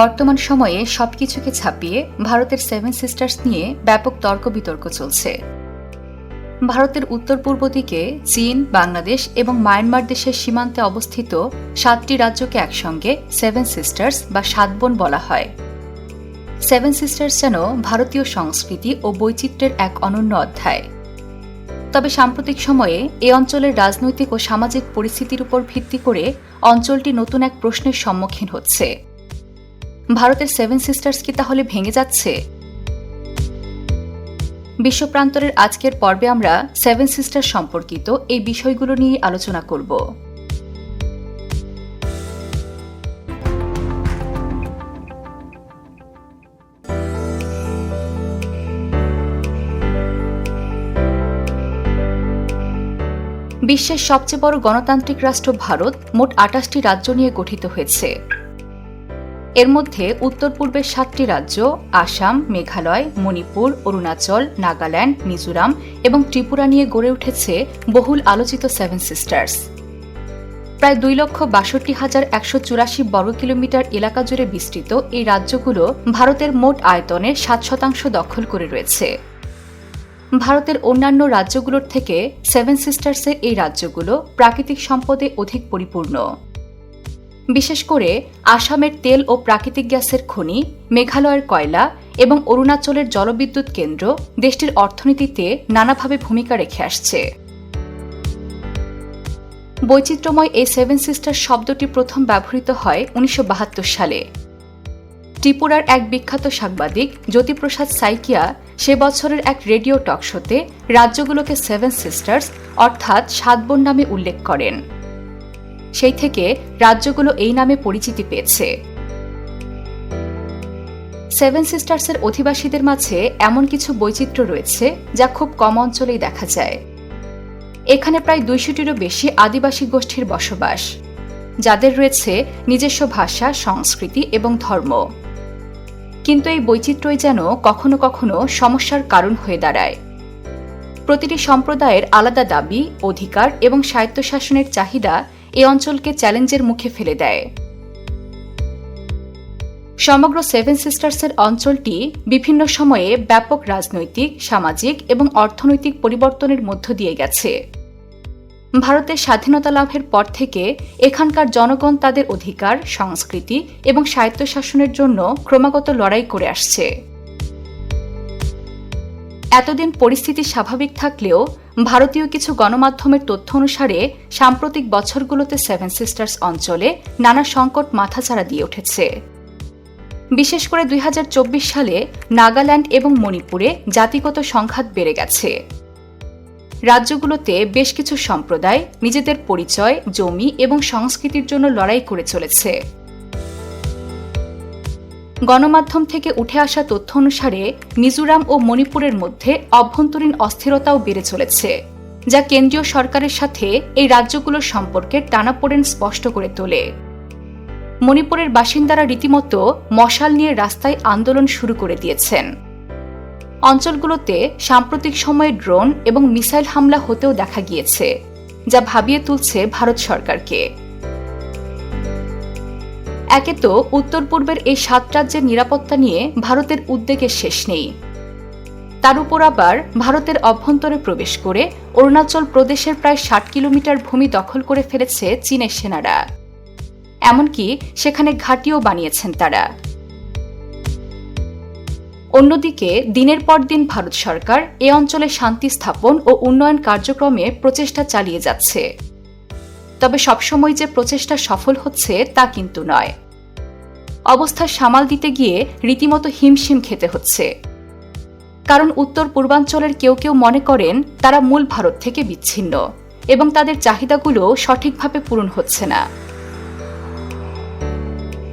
বর্তমান সময়ে সবকিছুকে ছাপিয়ে ভারতের সেভেন সিস্টার্স নিয়ে ব্যাপক তর্ক বিতর্ক চলছে। ভারতের উত্তর পূর্ব দিকে চীন, বাংলাদেশ এবং মায়ানমার দেশের সীমান্তে অবস্থিত সাতটি রাজ্যকে একসঙ্গে সেভেন সিস্টার্স বা সাত বোন বলা হয়। সেভেন সিস্টার্স যেন ভারতীয় সংস্কৃতি ও বৈচিত্র্যের এক অনন্য অধ্যায়। তবে সাম্প্রতিক সময়ে এ অঞ্চলের রাজনৈতিক ও সামাজিক পরিস্থিতির উপর ভিত্তি করে অঞ্চলটি নতুন এক প্রশ্নের সম্মুখীন হচ্ছে। ভারতের সেভেন সিস্টার্স কি তাহলে ভেঙে যাচ্ছে? বিশ্বপ্রান্তরের আজকের পর্বে আমরা সেভেন সিস্টার সম্পর্কিত এই বিষয়গুলো নিয়ে আলোচনা করব। বিশ্বের সবচেয়ে বড় গণতান্ত্রিক রাষ্ট্র ভারত মোট আটাশটি রাজ্য নিয়ে গঠিত হয়েছে। এর মধ্যে উত্তর পূর্বের সাতটি রাজ্য, আসাম, মেঘালয়, মণিপুর, অরুণাচল, নাগাল্যান্ড, মিজোরাম এবং ত্রিপুরা নিয়ে গড়ে উঠেছে বহুল আলোচিত সেভেন সিস্টার্স প্রায় দুই লক্ষ বাষট্টি হাজার একশো চুরাশি বর্গ কিলোমিটার এলাকা জুড়ে বিস্তৃত এই রাজ্যগুলো ভারতের মোট আয়তনের সাত শতাংশ দখল করে রয়েছে। ভারতের অন্যান্য রাজ্যগুলোর থেকে সেভেন সিস্টার্সের এই রাজ্যগুলো প্রাকৃতিক সম্পদে অধিক পরিপূর্ণ। বিশেষ করে আসামের তেল ও প্রাকৃতিক গ্যাসের খনি, মেঘালয়ের কয়লা এবং অরুণাচলের জলবিদ্যুৎ কেন্দ্র দেশটির অর্থনীতিতে নানাভাবে ভূমিকা রেখে আসছে। বৈচিত্র্যময় এই সেভেন সিস্টার শব্দটি প্রথম ব্যবহৃত হয় উনিশশো বাহাত্তর সালে। ত্রিপুরার এক বিখ্যাত সাংবাদিক, জ্যোতিপ্রসাদ সাইকিয়া, সে বছরের এক রেডিও টক শোতে রাজ্যগুলোকে সেভেন সিস্টার্স অর্থাৎ সাত বোন নামে উল্লেখ করেন। সেই থেকে রাজ্যগুলো এই নামে পরিচিতি পেয়েছে। সেভেন সিস্টার্সের অধিবাসীদের মাঝে এমন কিছু বৈচিত্র্য রয়েছে যা খুব কম অঞ্চলেই দেখা যায়। এখানে প্রায় দুইশোটিরও বেশি আদিবাসী গোষ্ঠীর বসবাস, যাদের রয়েছে নিজস্ব ভাষা, সংস্কৃতি এবং ধর্ম। কিন্তু এই বৈচিত্র্যই যেন কখনো কখনো সমস্যার কারণ হয়ে দাঁড়ায়। প্রতিটি সম্প্রদায়ের আলাদা দাবি, অধিকার এবং স্বায়ত্তশাসনের চাহিদা এ অঞ্চলকে চ্যালেঞ্জের মুখে ফেলে দেয়। সমগ্র সেভেন সিস্টার্সের অঞ্চলটি বিভিন্ন সময়ে ব্যাপক রাজনৈতিক, সামাজিক এবং অর্থনৈতিক পরিবর্তনের মধ্য দিয়ে গেছে। ভারতের স্বাধীনতা লাভের পর থেকে এখানকার জনগণ তাদের অধিকার, সংস্কৃতি এবং স্বায়ত্তশাসনের জন্য ক্রমাগত লড়াই করে আসছে। এতদিন পরিস্থিতি স্বাভাবিক থাকলেও ভারতীয় কিছু গণমাধ্যমের তথ্য অনুসারে সাম্প্রতিক বছরগুলোতে সেভেন সিস্টার্স অঞ্চলে নানা সংকট মাথাচাড়া দিয়ে উঠেছে। বিশেষ করে দুই হাজার চব্বিশ সালে নাগাল্যান্ড এবং মণিপুরে জাতিগত সংঘাত বেড়ে গেছে। রাজ্যগুলোতে বেশ কিছু সম্প্রদায় নিজেদের পরিচয়, জমি এবং সংস্কৃতির জন্য লড়াই করে চলেছে। গণমাধ্যম থেকে উঠে আসা তথ্য অনুসারে, মিজোরাম ও মণিপুরের মধ্যে অভ্যন্তরীণ অস্থিরতাও বেড়ে চলেছে, যা কেন্দ্রীয় সরকারের সাথে এই রাজ্যগুলোর সম্পর্কে টানাপোড়েন স্পষ্ট করে তোলে। মণিপুরের বাসিন্দারা রীতিমতো মশাল নিয়ে রাস্তায় আন্দোলন শুরু করে দিয়েছেন। অঞ্চলগুলোতে সাম্প্রতিক সময়ে ড্রোন এবং মিসাইল হামলা হতেও দেখা গিয়েছে, যা ভাবিয়ে তুলছে ভারত সরকারকে। একে তো উত্তর পূর্বের এই সাত রাজ্যের নিরাপত্তা নিয়ে ভারতের উদ্বেগের শেষ নেই। তার উপর আবার ভারতের অভ্যন্তরে প্রবেশ করে অরুণাচল প্রদেশের প্রায় ষাট কিলোমিটার ভূমি দখল করে ফেলেছে চীনের সেনারা। এমনকি সেখানে ঘাটিও বানিয়েছেন তারা। অন্যদিকে, দিনের পর দিন ভারত সরকার এ অঞ্চলে শান্তি স্থাপন ও উন্নয়ন কার্যক্রমে প্রচেষ্টা চালিয়ে যাচ্ছে। তবে সবসময় যে প্রচেষ্টা সফল হচ্ছে তা কিন্তু নয়। অবস্থা সামাল দিতে গিয়ে রীতিমতো হিমশিম খেতে হচ্ছে। কারণ উত্তর পূর্বাঞ্চলের কেউ কেউ মনে করেন, তারা মূল ভারত থেকে বিচ্ছিন্ন এবং তাদের চাহিদাগুলো সঠিকভাবে পূরণ হচ্ছে না।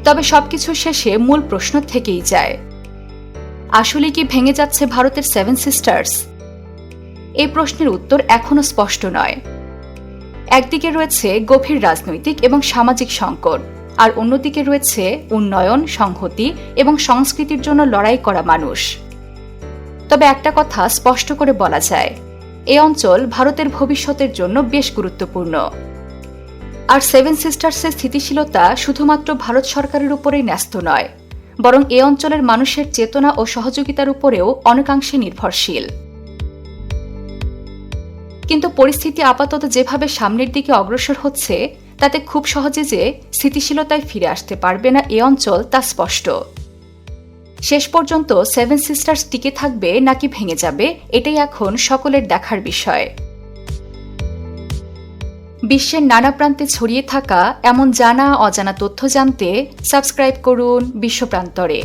তবে সবকিছুর শেষে মূল প্রশ্ন থেকেই যায়, আসলে কি ভেঙে যাচ্ছে ভারতের সেভেন সিস্টার্স এই প্রশ্নের উত্তর এখনও স্পষ্ট নয়। একদিকে রয়েছে গভীর রাজনৈতিক এবং সামাজিক সংকট, আর অন্যদিকে রয়েছে উন্নয়ন, সংহতি এবং সংস্কৃতির জন্য লড়াই করা মানুষ। তবে একটা কথা স্পষ্ট করে বলা যায়, এ অঞ্চল ভারতের ভবিষ্যতের জন্য বেশ গুরুত্বপূর্ণ। আর সেভেন সিস্টার্সের স্থিতিশীলতা শুধুমাত্র ভারত সরকারের উপরেই ন্যস্ত নয়, বরং এ অঞ্চলের মানুষের চেতনা ও সহযোগিতার উপরেও অনেকাংশে নির্ভরশীল। কিন্তু পরিস্থিতি আপাতত যেভাবে সামনের দিকে অগ্রসর হচ্ছে, তাতে খুব সহজে যে স্থিতিশীলতায় ফিরে আসতে পারবে না এ অঞ্চল তা স্পষ্ট। শেষ পর্যন্ত সেভেন সিস্টার্স টিকে থাকবে নাকি ভেঙে যাবে, এটাই এখন সকলের দেখার বিষয়। বিশ্বের নানা প্রান্তে ছড়িয়ে থাকা এমন জানা অজানা তথ্য জানতে সাবস্ক্রাইব করুন বিশ্বপ্রান্তরে